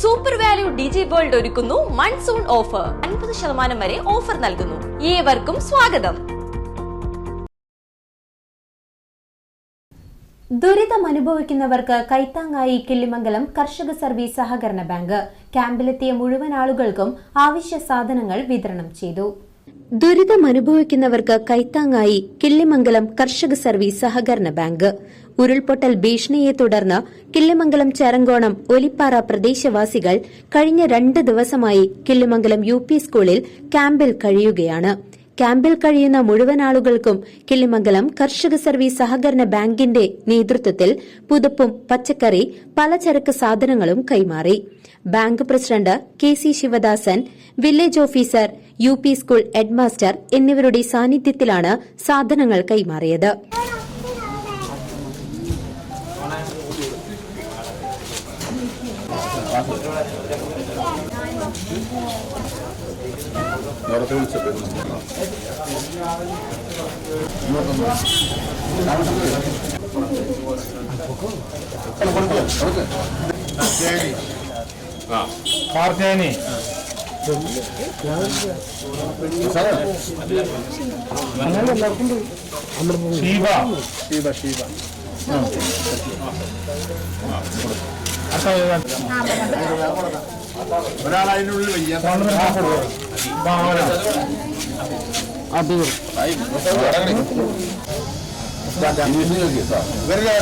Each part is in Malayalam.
സൂപ്പർ വാല്യൂ ഡിജി വേൾഡ് ഒരുക്കുന്നു മൺസൂൺ ഓഫർ അൻപത് ശതമാനം വരെ ഓഫർ നൽകുന്നു. ഏവർക്കും സ്വാഗതം. ദുരിതം അനുഭവിക്കുന്നവർക്ക് കൈത്താങ്ങായി കിള്ളിമംഗലം കർഷക സർവീസ് സഹകരണ ബാങ്ക്. ക്യാമ്പിലെത്തിയ മുഴുവൻ ആളുകൾക്കും ആവശ്യ സാധനങ്ങൾ വിതരണം ചെയ്തു. ദുരിതം അനുഭവിക്കുന്നവർക്ക് കൈത്താങ്ങായി കിള്ളിമംഗലം കർഷക സർവീസ് സഹകരണ ബാങ്ക്. ഉരുൾപൊട്ടൽ ഭീഷണിയെ തുടർന്ന് കിള്ളിമംഗലം ചരങ്കോണം ഒലിപ്പാറ പ്രദേശവാസികൾ കഴിഞ്ഞ രണ്ട് ദിവസമായി കിള്ളിമംഗലം യു സ്കൂളിൽ ക്യാമ്പിൽ കഴിയുകയാണ്. ക്യാമ്പിൽ കഴിയുന്ന മുഴുവൻ ആളുകൾക്കും കിള്ളിമംഗലം കർഷക സർവീസ് സഹകരണ ബാങ്കിന്റെ നേതൃത്വത്തിൽ പുതുപ്പും പച്ചക്കറി പലചരക്ക് സാധനങ്ങളും കൈമാറി. Bank president K C Sivadasan village officer U P school headmaster എന്നിവരുടെ സാന്നിധ്യത്തിലാണ് സാധനങ്ങൾ കൈമാറിയത്. കാർത്തേനി ഷീബ ഷീബ ഒരാൾ അതിനുള്ളിൽ വയ്യ ഇവരുടെ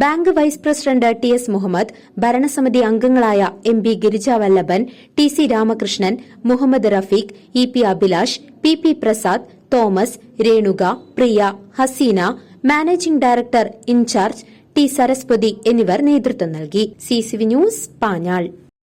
bank vice president T S Muhammad ഭരണസമിതി അംഗങ്ങളായ M B Girija Vallabhan T C Ramakrishnan Muhammad Rafeeq E P Abhilash P P Prasad Thomas Renuka Priya Haseena managing director in charge T Saraswathi എന്നിവർ നേതൃത്വം നൽകി. C News Panjal.